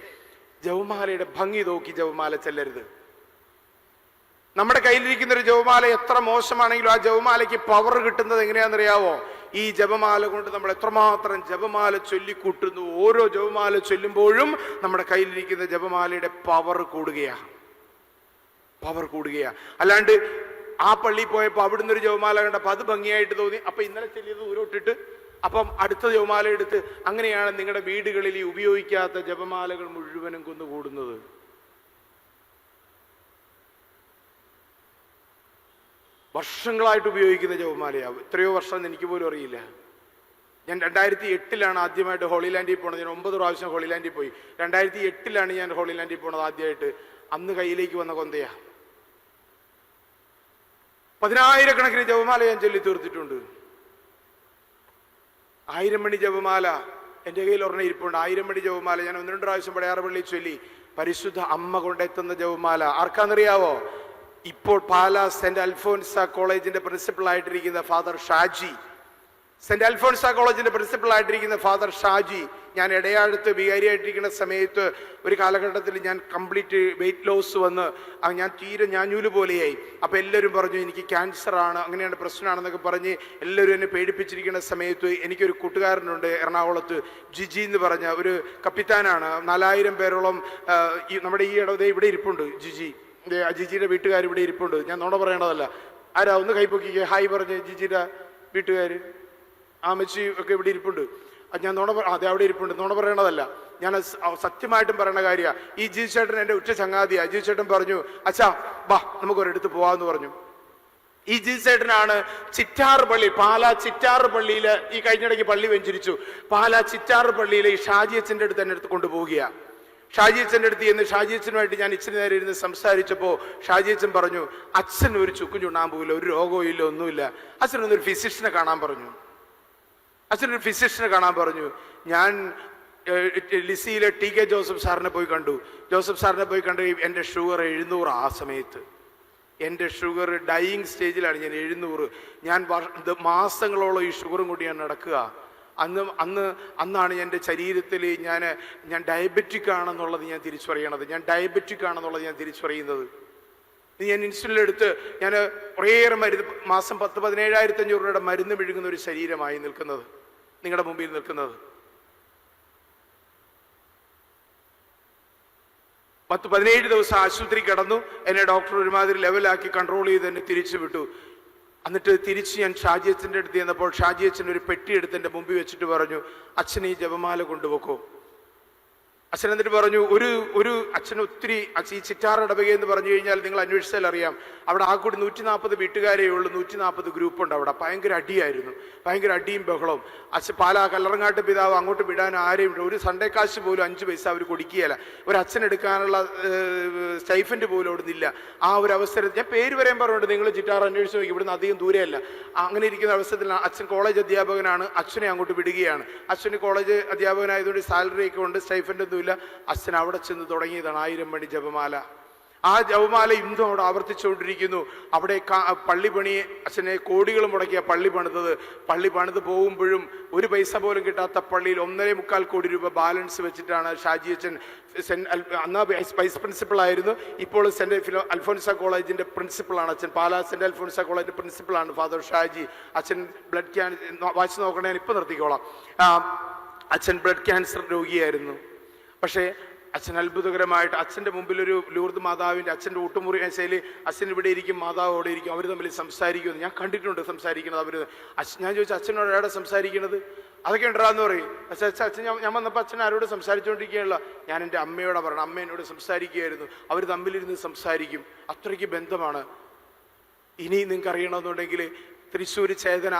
ജപമാലയുടെ ഭംഗി നോക്കി ജപമാല ചെല്ലരുത്. നമ്മുടെ കയ്യിലിരിക്കുന്ന ഒരു ജപമാല എത്ര മോശമാണെങ്കിലും ആ ജപമാലയ്ക്ക് പവർ കിട്ടുന്നത് എങ്ങനെയാണെന്നറിയാവോ? ഈ ജപമാല കൊണ്ട് നമ്മൾ എത്രമാത്രം ജപമാല ചൊല്ലിക്കൂട്ടുന്നു. ഓരോ ജപമാല ചൊല്ലുമ്പോഴും നമ്മുടെ കയ്യിലിരിക്കുന്ന ജപമാലയുടെ പവർ കൂടുകയാണ്. പവർ കൂടുകയാണ് അല്ലാണ്ട് ആ പള്ളിയിൽ പോയപ്പോൾ അവിടുന്ന് ഒരു ജവമാല കണ്ടപ്പോൾ അത് ഭംഗിയായിട്ട് തോന്നി. അപ്പൊ ഇന്നലെ ചെല്ലിയത് ദൂരോട്ടിട്ട് അപ്പം അടുത്ത ജപമാല എടുത്ത് അങ്ങനെയാണ് നിങ്ങളുടെ വീടുകളിൽ ഈ ഉപയോഗിക്കാത്ത ജപമാലകൾ മുഴുവനും കുന്നുകൂടുന്നത്. വർഷങ്ങളായിട്ട് ഉപയോഗിക്കുന്ന ജപമാലയാവും എത്രയോ വർഷം എനിക്ക് പോലും അറിയില്ല. ഞാൻ രണ്ടായിരത്തി എട്ടിലാണ് ആദ്യമായിട്ട് ഹോളിലാൻഡിൽ പോണത്. ഞാൻ ഒമ്പത് പ്രാവശ്യം ഹോളിലാൻഡിൽ പോയി. രണ്ടായിരത്തി എട്ടിലാണ് ഞാൻ ഹോളിലാൻഡിൽ പോണത് ആദ്യമായിട്ട് അന്ന് കയ്യിലേക്ക് വന്ന കൊന്തയാ. പതിനായിരക്കണക്കിന് ജപമാല ഞാൻ ചൊല്ലി തീർത്തിട്ടുണ്ട്. ആയിരം മണി ജപമാല എന്റെ കയ്യിൽ ഒരെണ്ണം ഇരിപ്പുണ്ട്. ആയിരം മണി ജപമാല ഞാൻ ഒന്ന് രണ്ട് പ്രാവശ്യം പടയാറ് പള്ളി ചൊല്ലി. പരിശുദ്ധ അമ്മ കൊണ്ടെത്തുന്ന ജപമാല. ആർക്കാന്നറിയാവോ? ഇപ്പോൾ പാലാ സെന്റ് അൽഫോൻസ കോളേജിന്റെ പ്രിൻസിപ്പൾ ആയിട്ടിരിക്കുന്ന ഫാദർ ഷാജി. സെന്റ് അൽഫോൺസ കോളേജിന്റെ പ്രിൻസിപ്പൽ ആയിട്ടിരിക്കുന്ന ഫാദർ ഷാജി ഞാൻ ഇടയാഴത്ത് വികാരിയായിട്ടിരിക്കുന്ന സമയത്ത് ഒരു കാലഘട്ടത്തിൽ ഞാൻ കംപ്ലീറ്റ് വെയിറ്റ് ലോസ് വന്ന് ഞാൻ തീരെ ഞാഞ്ഞൂൽ പോലെയായി. അപ്പോൾ എല്ലാവരും പറഞ്ഞു എനിക്ക് ക്യാൻസറാണ് അങ്ങനെയാണ് പ്രശ്നമാണെന്നൊക്കെ പറഞ്ഞ് എല്ലാവരും എന്നെ പേടിപ്പിച്ചിരിക്കുന്ന സമയത്ത് എനിക്കൊരു കൂട്ടുകാരനുണ്ട് എറണാകുളത്ത് ജിജി എന്ന് പറഞ്ഞ ഒരു കപ്പിത്താനാണ്. നാലായിരം പേരോളം ഈ നമ്മുടെ ഈ ഇടവതേ ഇവിടെ ഇരിപ്പുണ്ട് ജിജി. ജിജിയുടെ വീട്ടുകാർ ഇവിടെ ഇരിപ്പുണ്ട്. ഞാൻ നോണ പറയേണ്ടതല്ല. ആരാ? ഒന്ന് കൈപ്പൊക്കിക്കേ ഹായ് പറഞ്ഞ് ജിജിയുടെ വീട്ടുകാർ ആമച്ചി ഒക്കെ ഇവിടെ ഇരിപ്പുണ്ട്. ഞാൻ നുണ അതെ അവിടെ ഇരിപ്പുണ്ട്. നുണ പറയണതല്ല. ഞാൻ സത്യമായിട്ടും പറയണ കാര്യമാണ് ഈ ജി ചേട്ടൻ എന്റെ ഉച്ച ചങ്ങാതിയാണ് ജി ചേട്ടൻ പറഞ്ഞു അച്ഛാ ബാ നമുക്ക് ഒരിടത്ത് പോവാന്ന് പറഞ്ഞു. ഈ ജി ചേട്ടനാണ് ചിറ്റാറ് പള്ളി പാലാ ചിറ്റാറ് പള്ളിയിൽ ഈ കഴിഞ്ഞിടയ്ക്ക് പള്ളി വെഞ്ചിരിച്ചു. പാലാ ചിറ്റാറ് പള്ളിയിലെ ഈ ഷാജി അച്ഛന്റെ അടുത്ത് എന്നെ അടുത്ത് കൊണ്ടുപോവുകയാണ് ഷാജി അച്ഛന്റെ അടുത്ത് ചെന്ന് ഷാജി അച്ഛനുമായിട്ട് ഞാൻ ഇച്ചിരി നേരം ഇരുന്ന് സംസാരിച്ചപ്പോൾ ഷാജി അച്ഛൻ പറഞ്ഞു അച്ഛൻ ഒരു ചുക്കും ചുണ്ണാൻ പോകില്ല ഒരു രോഗവും ഇല്ല ഒന്നുമില്ല. അച്ഛനൊന്നൊരു ഫിസിഷ്യനെ കാണാൻ പറഞ്ഞു. അച്ഛനൊരു ഫിസിഷ്യനെ കാണാൻ പറഞ്ഞു. ഞാൻ ലിസിയിലെ ടി കെ ജോസഫ് സാറിനെ പോയി കണ്ടു. ജോസഫ് സാറിനെ പോയി കണ്ടു എന്റെ ഷുഗർ എഴുന്നൂറ് ആ സമയത്ത്. എന്റെ ഷുഗർ ഡൈയിങ് സ്റ്റേജിലാണ് ഞാൻ എഴുന്നൂറ്. ഞാൻ മാസങ്ങളോളം ഈ ഷുഗറും കൂടി ഞാൻ നടക്കുക. അന്ന് അന്ന് അന്നാണ് എന്റെ ശരീരത്തിൽ ഞാൻ ഞാൻ ഡയബറ്റിക് ആണെന്നുള്ളത് ഞാൻ തിരിച്ചറിയണത്. ഞാൻ ഡയബറ്റിക് ആണെന്നുള്ളത് ഞാൻ തിരിച്ചറിയുന്നത്. ഞാൻ ഇൻസുലിൻ എടുത്ത് ഞാൻ കുറേയേറെ മരുന്ന് മാസം പത്ത് പതിനേഴായിരത്തി അഞ്ഞൂറ് രൂപയുടെ മരുന്ന് വിഴുങ്ങുന്ന ഒരു ശരീരമായി നിൽക്കുന്നത്. നിങ്ങളുടെ മുമ്പിൽ നിൽക്കുന്നത്. പത്ത് പതിനേഴ് ദിവസം ആശുപത്രി കിടന്നു. എന്നെ ഡോക്ടർ ഒരുമാതിരി ലെവലാക്കി കൺട്രോൾ ചെയ്ത് എന്നെ തിരിച്ചു വിട്ടു. എന്നിട്ട് തിരിച്ച് ഞാൻ ഷാജി അച്ഛന്റെ അടുത്ത് ചെന്നപ്പോൾ ഷാജി അച്ഛൻ ഒരു പെട്ടി എടുത്ത് എന്റെ മുമ്പിൽ വെച്ചിട്ട് പറഞ്ഞു അച്ഛൻ ഈ ജപമാല കൊണ്ടുപോക്കോ അച്ഛൻ എന്നിട്ട് പറഞ്ഞു ഒരു ഒരു അച്ഛൻ ഒത്തിരി ഈ ചിറ്റാർ ഇടവക എന്ന് പറഞ്ഞു കഴിഞ്ഞാൽ നിങ്ങൾ അന്വേഷിച്ചാൽ അറിയാം. അവിടെ ആ കൂടി നൂറ്റി നാൽപ്പത് വീട്ടുകാരേ ഉള്ളൂ നൂറ്റി നാൽപ്പത് ഗ്രൂപ്പ് ഉണ്ട് അവിടെ. ഭയങ്കര അടിയായിരുന്നു. ഭയങ്കര അടിയും ബഹളവും. അച്ഛൻ പാലാ കല്ലറങ്ങാട്ട് പിതാവ് അങ്ങോട്ട് വിടാൻ ആരെയും ഒരു സൺഡേ കാശ് പോലും അഞ്ച് പൈസ അവർ കൊടുക്കുകയില്ല. ഒരു അച്ഛൻ എടുക്കാനുള്ള സ്റ്റൈഫൻഡ് പോലും അവിടെ നിന്നില്ല. ആ ഒരു അവസരത്തിൽ ഞാൻ പേര് വരെയും പറഞ്ഞിട്ട് നിങ്ങൾ ചിറ്റാർ അന്വേഷിച്ച് നോക്കി. ഇവിടുന്ന് അധികം ദൂരെയല്ല. അങ്ങനെ ഇരിക്കുന്ന അവസരത്തിൽ അച്ഛൻ കോളേജ് അധ്യാപകനാണ്. അച്ഛനെ അങ്ങോട്ട് വിടുകയാണ്. അച്ഛന് കോളേജ് അധ്യാപകനായതുകൊണ്ട് സാലറി ഒക്കെ ഉണ്ട് സ്റ്റൈഫൻഡ് ഒന്നുമില്ല അച്ഛൻ അവിടെ ചെന്ന് തുടങ്ങിയതാണ് ആയിരം മണി ജപമാല. ആ ജപമാല ഇന്നും അവിടെ ആവർത്തിച്ചുകൊണ്ടിരിക്കുന്നു. അവിടെ പള്ളി പണി അച്ഛനെ കോടികൾ മുടക്കിയ പള്ളി പണിതത്. പള്ളി പണിത് പോകുമ്പോഴും ഒരു പൈസ പോലും കിട്ടാത്ത പള്ളിയിൽ ഒന്നര മുക്കാൽ കോടി രൂപ ബാലൻസ് വെച്ചിട്ടാണ് ഷാജി അച്ഛൻ സെൻ അന്ന് വൈസ് ആയിരുന്നു. ഇപ്പോൾ സെന്റ് ഫിലോ അൽഫോൻസ കോളേജിന്റെ പ്രിൻസിപ്പളാണ് അച്ഛൻ. പാലാ സെന്റ് അൽഫോൻസ കോളേജിന്റെ പ്രിൻസിപ്പളാണ് ഫാദർ ഷാജി. അച്ഛൻ ബ്ലഡ് ക്യാൻസർ വായിച്ചു നോക്കണേ ഞാൻ നിർത്തിക്കോളാം. അച്ഛൻ ബ്ലഡ് ക്യാൻസർ രോഗിയായിരുന്നു. പക്ഷേ അച്ഛൻ അത്ഭുതകരമായിട്ട് അച്ഛന്റെ മുമ്പിൽ ഒരു ലൂർദ് മാതാവിന്റെ അച്ഛന്റെ ഊട്ടുമുറി ശൈലി അച്ഛൻ ഇവിടെ ഇരിക്കും മാതാവ് അവിടെ ഇരിക്കും അവർ തമ്മിൽ സംസാരിക്കുമെന്ന് ഞാൻ കണ്ടിട്ടുണ്ട് സംസാരിക്കുന്നത് അവർ ഞാൻ ചോദിച്ചു അച്ഛനോട് എവിടെ സംസാരിക്കുന്നത്? അതൊക്കെ ഉണ്ടാന്ന് പറയും. പക്ഷേ അച്ഛൻ അച്ഛൻ ഞാൻ വന്നപ്പോൾ അച്ഛൻ ആരോട് സംസാരിച്ചുകൊണ്ടിരിക്കുകയുള്ള ഞാൻ എന്റെ അമ്മയോട് പറയണം അമ്മ എന്നോട് സംസാരിക്കുകയായിരുന്നു. അവർ തമ്മിലിരുന്ന് സംസാരിക്കും. അത്രയ്ക്ക് ബന്ധമാണ്. ഇനി നിങ്ങൾക്ക് അറിയണമെന്നുണ്ടെങ്കിൽ Thrissur Chetana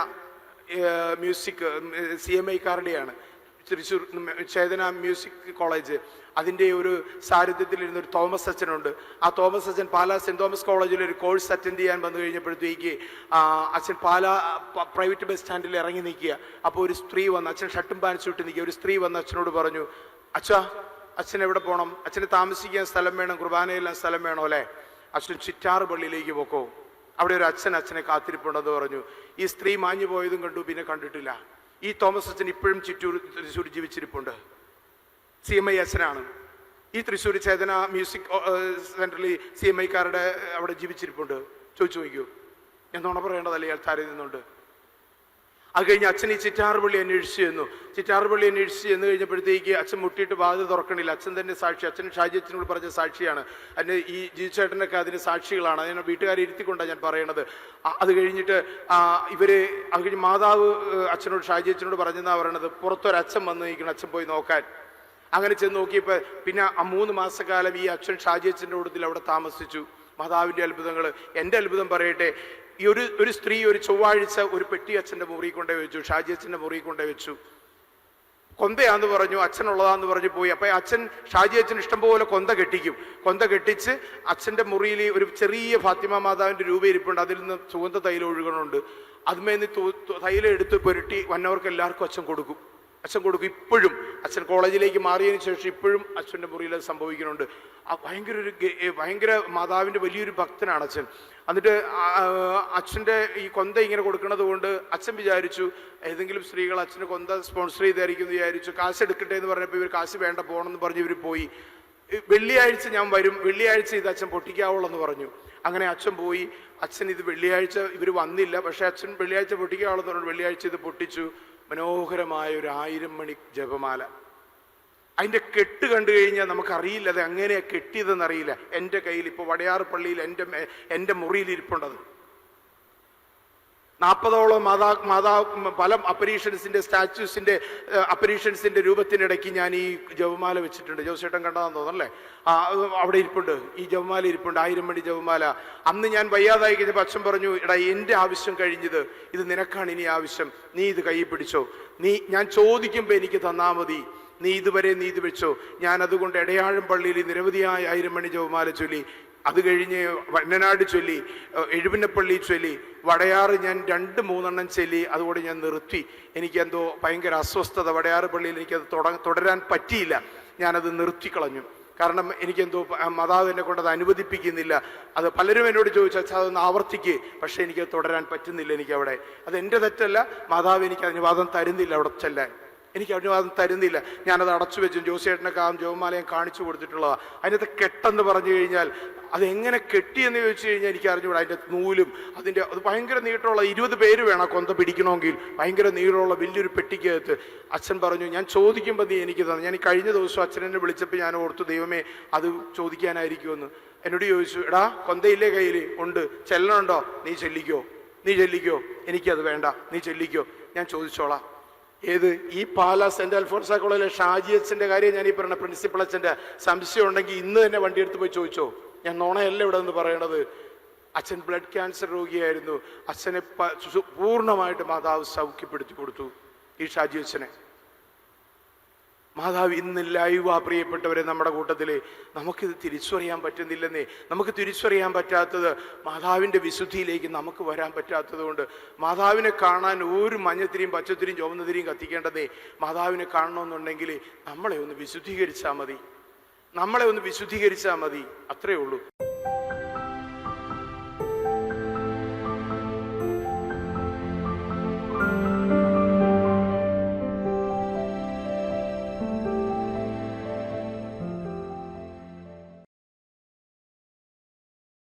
music C M ഐക്കാരുടെയാണ്. Thrissur Chetana music college. അതിന്റെ ഒരു സാരഥ്യത്തിലിരുന്ന ഒരു തോമസ് അച്ഛനുണ്ട്. ആ തോമസ് അച്ഛൻ പാലാ സെന്റ് തോമസ് കോളേജിൽ ഒരു കോഴ്സ് അറ്റൻഡ് ചെയ്യാൻ വന്നു കഴിഞ്ഞപ്പോഴത്തേക്ക് അച്ഛൻ പാലാ പ്രൈവറ്റ് ബസ് സ്റ്റാൻഡിൽ ഇറങ്ങി നിൽക്കുക. അപ്പോൾ ഒരു സ്ത്രീ വന്ന് അച്ഛൻ ഷട്ടും പാൻസും ഇട്ട് നിൽക്കുക. ഒരു സ്ത്രീ വന്ന് അച്ഛനോട് പറഞ്ഞു അച്ഛാ അച്ഛൻ എവിടെ പോകണം അച്ഛന് താമസിക്കാൻ സ്ഥലം വേണം കുർബാനയെല്ലാം സ്ഥലം വേണോ അല്ലേ? അച്ഛൻ ചിറ്റാറ് പള്ളിയിലേക്ക് പോക്കോ. അവിടെ ഒരു അച്ഛൻ അച്ഛനെ കാത്തിരിപ്പുണ്ടെന്ന് പറഞ്ഞു. ഈ സ്ത്രീ മാഞ്ഞു പോയതും കണ്ടു പിന്നെ കണ്ടിട്ടില്ല. ഈ തോമസ് അച്ഛൻ ഇപ്പോഴും ചിറ്റൂർ തൃശ്ശൂർ ജീവിച്ചിരിപ്പുണ്ട്. സി എം ഐ അച്ഛനാണ്. ഈ തൃശ്ശൂർ ചേതന മ്യൂസിക് സെന്ററിൽ സി എം ഐക്കാരുടെ അവിടെ ജീവിച്ചിരിപ്പുണ്ട്. ചോദിച്ചു നോക്കൂ ഞാൻ പറയേണ്ടതല്ലേ ഇയാൾ താരതമ്യുന്നുണ്ട് അത് കഴിഞ്ഞ് അച്ഛൻ ഈ ചിറ്റാറുപള്ളി അന്വേഷിച്ച് ചെന്നു. ചിറ്റാറുപള്ളി അന്വേഷിച്ച് ചെന്ന് കഴിഞ്ഞപ്പോഴത്തേക്ക് അച്ഛൻ മുട്ടിയിട്ട് വാതിൽ തുറക്കണില്ല. അച്ഛൻ തന്നെ സാക്ഷി. അച്ഛൻ ഷാജി അച്ഛനോട് പറഞ്ഞ സാക്ഷിയാണ്. അതിന് ഈ ജീച്ചേട്ടനൊക്കെ അതിന് സാക്ഷികളാണ്. അതിനെ വീട്ടുകാരെ ഇരുത്തിക്കൊണ്ടാണ് ഞാൻ പറയണത്. അത് കഴിഞ്ഞിട്ട് ഇവർ അത് കഴിഞ്ഞ് മാതാവ് അച്ഛനോട് ഷാജി അച്ഛനോട് പറഞ്ഞെന്നാണ് പറയണത്. പുറത്തൊരച്ഛൻ വന്ന് നിൽക്കണം. അച്ഛൻ പോയി നോക്കാൻ. അങ്ങനെ ചെന്ന് നോക്കിയപ്പോൾ പിന്നെ ആ മൂന്ന് മാസക്കാലം ഈ അച്ഛൻ ഷാജി അച്ഛന്റെ കൂട്ടത്തിൽ അവിടെ താമസിച്ചു. മാതാവിന്റെ അത്ഭുതങ്ങൾ എന്റെ അത്ഭുതം പറയട്ടെ ഈ ഒരു ഒരു സ്ത്രീ ഒരു ചൊവ്വാഴ്ച ഒരു പെട്ടി അച്ഛന്റെ മുറി കൊണ്ടേ വെച്ചു ഷാജി അച്ഛന്റെ മുറി കൊണ്ടേ വെച്ചു. കൊന്തയാന്ന് പറഞ്ഞു അച്ഛനുള്ളതാന്ന് പറഞ്ഞു പോയി. അപ്പം അച്ഛൻ ഷാജി അച്ഛൻ ഇഷ്ടംപോലെ കൊന്ത കെട്ടിക്കും. കൊന്ത കെട്ടിച്ച് അച്ഛന്റെ മുറിയിൽ ഒരു ചെറിയ ഫാത്തിമ മാതാവിന്റെ രൂപ ഇരിപ്പുണ്ട് അതിൽ നിന്ന് സുഗന്ധ തൈലം ഒഴുകണുണ്ട്. അതുമേന്ന് തൈലം എടുത്ത് പുരട്ടി വന്നവർക്ക് എല്ലാവർക്കും അച്ഛൻ കൊടുക്കും. അച്ഛൻ കൊടുക്കും ഇപ്പോഴും. അച്ഛൻ കോളേജിലേക്ക് മാറിയതിന് ശേഷം ഇപ്പോഴും അച്ഛന്റെ മുറിയിൽ അത് സംഭവിക്കുന്നുണ്ട്. ആ ഭയങ്കര ഒരു ഭയങ്കര മാതാവിന്റെ വലിയൊരു ഭക്തനാണ് അച്ഛൻ. എന്നിട്ട് അച്ഛന്റെ ഈ കൊന്ത ഇങ്ങനെ കൊടുക്കുന്നത് കൊണ്ട് അച്ഛൻ വിചാരിച്ചു ഏതെങ്കിലും സ്ത്രീകൾ അച്ഛന് കൊന്ത സ്പോൺസർ ചെയ്തായിരിക്കും എന്ന് വിചാരിച്ചു കാശ് എടുക്കട്ടെ എന്ന് പറഞ്ഞപ്പോൾ ഇവർ കാശ് വേണ്ട പോകണമെന്ന് പറഞ്ഞ് ഇവർ പോയി. വെള്ളിയാഴ്ച ഞാൻ വരും വെള്ളിയാഴ്ച ഇത് അച്ഛൻ പൊട്ടിക്കാവുള്ളൂ എന്ന് പറഞ്ഞു. അങ്ങനെ അച്ഛൻ പോയി അച്ഛൻ ഇത് വെള്ളിയാഴ്ച ഇവർ വന്നില്ല പക്ഷേ അച്ഛൻ വെള്ളിയാഴ്ച പൊട്ടിക്കാവുള്ളൂ എന്ന് പറഞ്ഞു വെള്ളിയാഴ്ച ഇത് പൊട്ടിച്ചു. മനോഹരമായ ഒരു ആയിരം മണി ജപമാല. അതിന്റെ കെട്ട് കണ്ടു കഴിഞ്ഞാൽ നമുക്കറിയില്ല അത് എങ്ങനെയാണ് കെട്ടിയതെന്ന് അറിയില്ല എന്റെ കയ്യിൽ ഇപ്പോൾ വടയാർ പള്ളിയിൽ എന്റെ എന്റെ മുറിയിൽ ഇരിപ്പുണ്ടത്. നാൽപ്പതോളം മാതാ മാതാ പല അപ്പരീഷൻസിന്റെ സ്റ്റാച്യൂസിന്റെ അപ്പരീഷൻസിന്റെ രൂപത്തിനിടയ്ക്ക് ഞാൻ ഈ ജവമാല വെച്ചിട്ടുണ്ട്. ജോസേട്ടൻ കണ്ടതാന്ന് തോന്നല്ലേ ആ അവിടെ ഇരിപ്പുണ്ട്. ഈ ജവമാല ഇരിപ്പുണ്ട്. ആയിരം മണി ജവമാല അന്ന് ഞാൻ വയ്യാതായി കഴിഞ്ഞപ്പോൾ അച്ഛൻ പറഞ്ഞു എടാ എന്റെ ആവശ്യം കഴിഞ്ഞത് ഇത് നിനക്കാണ് ഇനി ആവശ്യം. നീ ഇത് കൈ പിടിച്ചോ. നീ ഞാൻ ചോദിക്കുമ്പോൾ എനിക്ക് തന്നാൽ മതി. നീ ഇതുവരെ നീതി വെച്ചോ. ഞാൻ അതുകൊണ്ട് ഇടയാഴം പള്ളിയിൽ നിരവധിയായ ആയിരം മണി ജവമാല ചൊല്ലി അത് കഴിഞ്ഞ് വണ്ണനാട് ചൊല്ലി എഴുപിനപ്പള്ളി ചൊല്ലി വടയാറ് ഞാൻ രണ്ട് മൂന്നെണ്ണം ചൊല്ലി അതുകൊണ്ട് ഞാൻ നിർത്തി. എനിക്കെന്തോ ഭയങ്കര അസ്വസ്ഥത. വടയാറ് പള്ളിയിൽ എനിക്കത് തുട തുടരാൻ പറ്റിയില്ല. ഞാനത് നിർത്തിക്കളഞ്ഞു. കാരണം എനിക്കെന്തോ മാതാവ് എന്നെ കൊണ്ടത് അനുവദിപ്പിക്കുന്നില്ല. അത് പലരും എന്നോട് ചോദിച്ചു അച്ഛാ അതൊന്ന് ആവർത്തിക്ക്. പക്ഷേ എനിക്ക് തുടരാൻ പറ്റുന്നില്ല എനിക്കവിടെ. അത് എന്റെ തെറ്റല്ല. മാതാവ് എനിക്ക് അനുവാദം തരുന്നില്ല അവിടെ ചെല്ലാൻ. എനിക്ക് അനുവാദം തരുന്നില്ല. ഞാനത് അടച്ചു വെച്ചു ജോസിയേട്ടനൊക്കെ ആ ജോമാലയം കാണിച്ചു കൊടുത്തിട്ടുള്ളതാണ് അതിനകത്ത് കെട്ടെന്ന് പറഞ്ഞു കഴിഞ്ഞാൽ അതെങ്ങനെ കെട്ടിയെന്ന് ചോദിച്ചു കഴിഞ്ഞാൽ എനിക്ക് അറിഞ്ഞുകൂടാ അതിന്റെ നൂലും അതിന്റെ അത് ഭയങ്കര നീട്ടമുള്ള ഇരുപത് പേര് വേണം കൊന്ത പിടിക്കണമെങ്കിൽ. ഭയങ്കര നീളമുള്ള വലിയൊരു പെട്ടിക്കകത്ത്. അച്ഛൻ പറഞ്ഞു ഞാൻ ചോദിക്കുമ്പോൾ നീ എനിക്ക് തന്നെ ഞാൻ കഴിഞ്ഞ ദിവസം അച്ഛനെന്നെ വിളിച്ചപ്പോൾ ഞാൻ ഓർത്തു ദൈവമേ അത് ചോദിക്കാനായിരിക്കുമെന്ന്. എന്നോട് ചോദിച്ചു എടാ കൊന്തയില്ലേ കയ്യിൽ ഉണ്ട്. ചെല്ലണുണ്ടോ? നീ ചെല്ലിക്കോ. നീ ചെല്ലിക്കോ. എനിക്കത് വേണ്ട. നീ ചെല്ലിക്കോ. ഞാൻ ചോദിച്ചോളാം. ഏത്? ഈ പാല സെന്റ് അൽഫോൺസ കോളേജിലെ ഷാജി അച്ഛന്റെ കാര്യം ഞാൻ ഈ പറഞ്ഞ പ്രിൻസിപ്പൽ അച്ഛന്റെ സംശയം ഉണ്ടെങ്കിൽ ഇന്ന് തന്നെ വണ്ടി എടുത്ത് പോയി ചോദിച്ചോ. ഞാൻ നോണയല്ല ഇവിടെ നിന്ന് പറയണത്. അച്ഛൻ ബ്ലഡ് ക്യാൻസർ രോഗിയായിരുന്നു. അച്ഛനെ പൂർണമായിട്ട് മാതാവ് സൗഖ്യപ്പെടുത്തി കൊടുത്തു ഈ ഷാജി അച്ഛനെ. മാതാവ് ഇന്ന് ലൈവ് പ്രിയപ്പെട്ടവരെ നമ്മുടെ കൂട്ടത്തിൽ നമുക്കിത് തിരിച്ചറിയാൻ പറ്റുന്നില്ലെന്നേ. നമുക്ക് തിരിച്ചറിയാൻ പറ്റാത്തത് മാതാവിന്റെ വിശുദ്ധിയിലേക്ക് നമുക്ക് വരാൻ പറ്റാത്തതുകൊണ്ട് മാതാവിനെ കാണാൻ ഒരു മഞ്ഞത്തിരിയും പച്ചത്തിരിയും ചുവന്നതിരിയും കത്തിക്കേണ്ടതേ. മാതാവിനെ കാണണമെന്നുണ്ടെങ്കിൽ നമ്മളെ ഒന്ന് വിശുദ്ധീകരിച്ചാൽ മതി. നമ്മളെ ഒന്ന് വിശുദ്ധീകരിച്ചാൽ മതി. അത്രയേ ഉള്ളൂ.